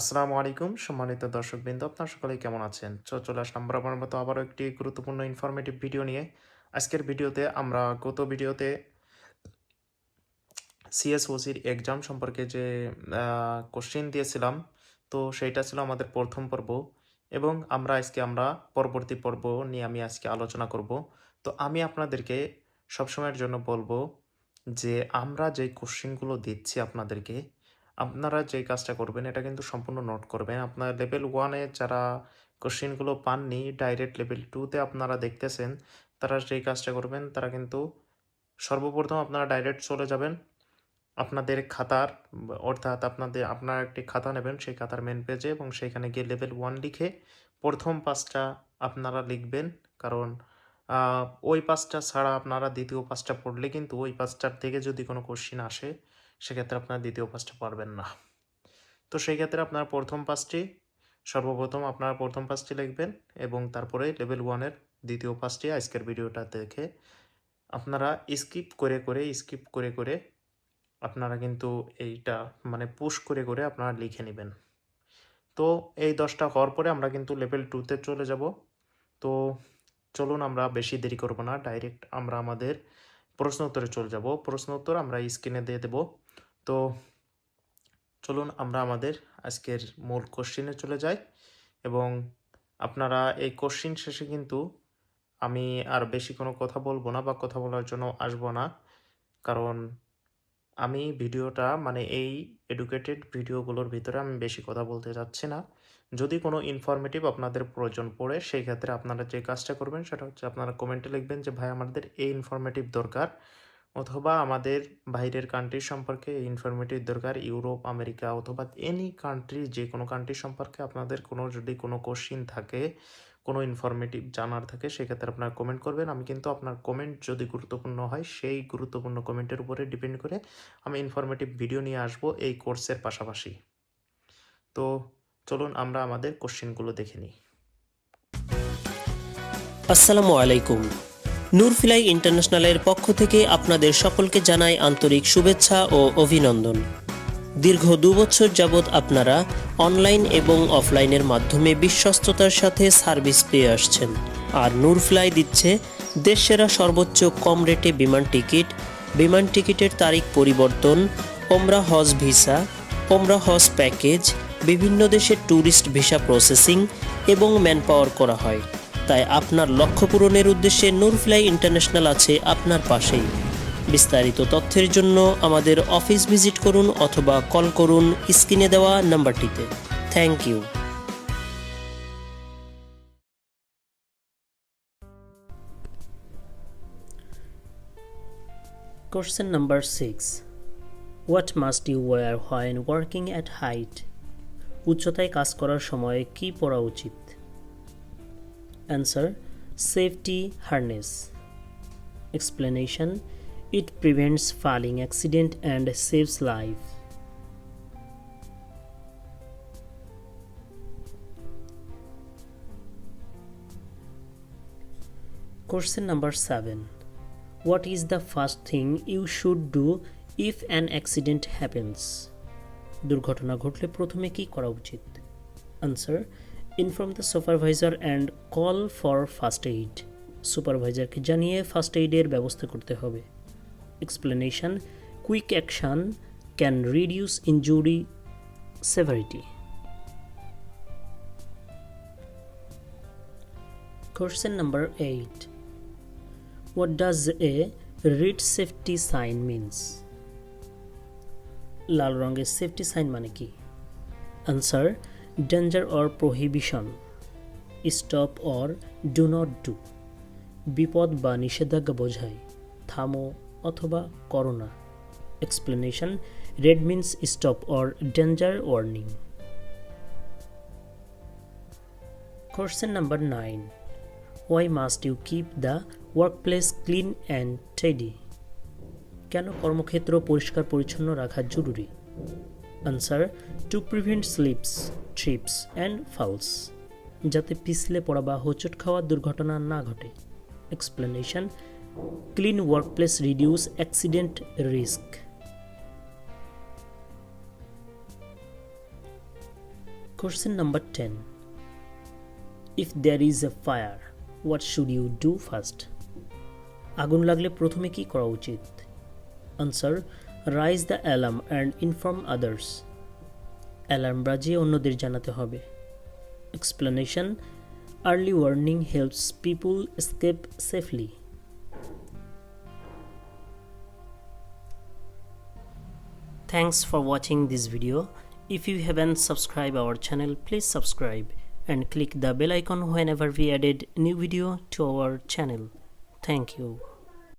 আসসালামু আলাইকুম, সম্মানিত দর্শকবৃন্দ, আপনার সকলেই কেমন আছেন? তো চলে আসলাম বরাবর মতো আবারও একটি গুরুত্বপূর্ণ ইনফরমেটিভ ভিডিও নিয়ে। আজকের ভিডিওতে আমরা গত ভিডিওতে সিএসওসির এক্সাম সম্পর্কে যে কোশ্চেন দিয়েছিলাম, তো সেইটা ছিল আমাদের প্রথম পর্ব এবং আমরা আজকে আমরা পরবর্তী পর্ব নিয়ে আমি আজকে আলোচনা করব। তো আমি আপনাদেরকে সবসময়ের জন্য বলব যে আমরা যে কোশ্চেনগুলো দিচ্ছি আপনাদেরকে আপনারা যে কাজটা করবেন, এটা কিন্তু সম্পূর্ণ নোট করবেন। আপনার লেভেল ওয়ানে যারা কোশ্চেনগুলো পাননি ডাইরেক্ট লেভেল টুতে আপনারা দেখতেছেন, তারা যেই কাজটা করবেন, তারা কিন্তু সর্বপ্রথম আপনারা ডাইরেক্ট চলে যাবেন। আপনাদের খাতার, অর্থাৎ আপনাদের, আপনারা একটি খাতা নেবেন, সেই খাতার মেন পেজে এবং সেইখানে গিয়ে লেভেল ওয়ান লিখে প্রথম পাঁচটা আপনারা লিখবেন। কারণ ওই পাঁচটা ছাড়া আপনারা দ্বিতীয় পাঁচটা পড়লে কিন্তু ওই পাঁচটার থেকে যদি কোনো কোশ্চিন আসে, সেক্ষেত্রে আপনারা দ্বিতীয় পাঁচটা পারবেন না। তো সেই ক্ষেত্রে আপনারা প্রথম পাঁচটি, সর্বপ্রথম আপনারা প্রথম পাঁচটি লিখবেন এবং তারপরে লেভেল ওয়ানের দ্বিতীয় পাঁচটি আজকের ভিডিওটা দেখে আপনারা স্কিপ করে করে স্কিপ করে করে আপনারা কিন্তু এইটা মানে পুশ করে করে আপনারা লিখে নেবেন। তো এই দশটা হওয়ার পরে আমরা কিন্তু লেভেল টুতে চলে যাব। তো চলুন আমরা বেশি দেরি করব না ডাইরেক্ট আমরা আমাদের প্রশ্ন উত্তরে চলে যাব। প্রশ্ন উত্তর আমরা স্ক্রিনে দিয়ে দেব। তো চলুন আমরা আমাদের আজকের মূল কোশ্চিনে চলে যাই এবং আপনারা এই কোশ্চিন শেষে কিন্তু আমি আর বেশি কোনো কথা বলব না বা কথা বলার জন্য আসব না, কারণ আমি ভিডিওটা মানে এই এডুকেটেড ভিডিওগুলোর ভিতরে আমি বেশি কথা বলতে যাচ্ছি না। যদি কোনো ইনফরমেটিভ আপনাদের প্রয়োজন পড়ে সেই ক্ষেত্রে আপনারা যে কাজটা করবেন সেটা হচ্ছে আপনারা কমেন্টে লিখবেন যে, ভাই, আমাদের এই ইনফরমেটিভ দরকার। অথবা আমাদের বাইরের কান্ট্রি সম্পর্কে এই ইনফরমেটিভ দরকার ইউরোপ আমেরিকা অথবা এনি কান্ট্রি যে কোনো কান্ট্রি সম্পর্কে আপনাদের কোনো, যদি কোনো কোশ্চিন থাকে কোনো ইনফরমেটিভ জানার থাকে, সেক্ষেত্রে আপনারা কমেন্ট করবেন। আমি কিন্তু আপনার কমেন্ট যদি গুরুত্বপূর্ণ হয়, সেই গুরুত্বপূর্ণ কমেন্টের উপরে ডিপেন্ড করে আমি ইনফরমেটিভ ভিডিও নিয়ে আসব এই কোর্সের পাশাপাশি। তো চলুন আমরা আমাদের কোশ্চেনগুলো দেখে নিই। আসসালামু আলাইকুম। নূরফিলাই ইন্টারন্যাশনালের পক্ষ থেকে আপনাদের সকলকে জানাই আন্তরিক শুভেচ্ছা ও অভিনন্দন। দীর্ঘ দুবছর যাবৎ আপনারা অনলাইন এবং অফলাইনের মাধ্যমে বিশ্বস্ততার সাথে সার্ভিস পেয়ে আসছেন। আর নূরফ্লাই দিচ্ছে দেশসেরা সর্বোচ্চ কম রেটে বিমান টিকিট বিমান টিকিটের তারিখ পরিবর্তন, ওমরা হজ ভিসা ওমরা হজ প্যাকেজ বিভিন্ন দেশের ট্যুরিস্ট ভিসা প্রসেসিং এবং ম্যানপাওয়ার করা হয়। তাই আপনার লক্ষ্য পূরণের উদ্দেশ্যে নূরফ্লাই ইন্টারন্যাশনাল আছে আপনার পাশেই। বিস্তারিত তথ্যের জন্য আমাদের অফিস ভিজিট করুন অথবা কল করুন স্ক্রিনে দেওয়া নাম্বারটিতে thank you Question number 6 What must you wear when working at height? উচ্চতায় কাজ করার সময় কি পরা উচিত Answer Safety harness Explanation It prevents falling accident and saves life. Question number 7 What is the first thing you should do if an accident happens? দুর্ঘটনা ঘটলে প্রথমে কি করা উচিত answer inform the supervisor and call for first aid সুপারভাইজারকে জানিয়ে first এইডের ব্যবস্থা করতে হবে explanation quick action can reduce injury severity Question number 8 What does a read safety sign means? লাল রঙের সেফটি সাইন মানে কি? Answer danger or prohibition stop or do not do বিপদ বা নিষেধাজ্ঞা বোঝায়। থামো অথবা করো না explanation red means stop or danger warning question number nine why must you keep the workplace clean and tidy কেন কর্মক্ষেত্র পরিষ্কার পরিচ্ছন্ন রাখা জরুরি? Answer to prevent slips trips and falls যাতে পিছলে পড়া বা হোঁচট খাওয়ার দুর্ঘটনা না ঘটে। Explanation clean workplace reduce accident risk Question number 10 If there is a fire, what should you do first? আগুন লাগলে প্রথমে কি করা উচিত? Answer raise the alarm and inform others alarm বাজিয়ে অন্যদের জানাতে হবে। Explanation early warning helps people escape safely Thanks for watching this video. If you haven't subscribed our channel, please subscribe and click the bell icon whenever we added new video to our channel. Thank you.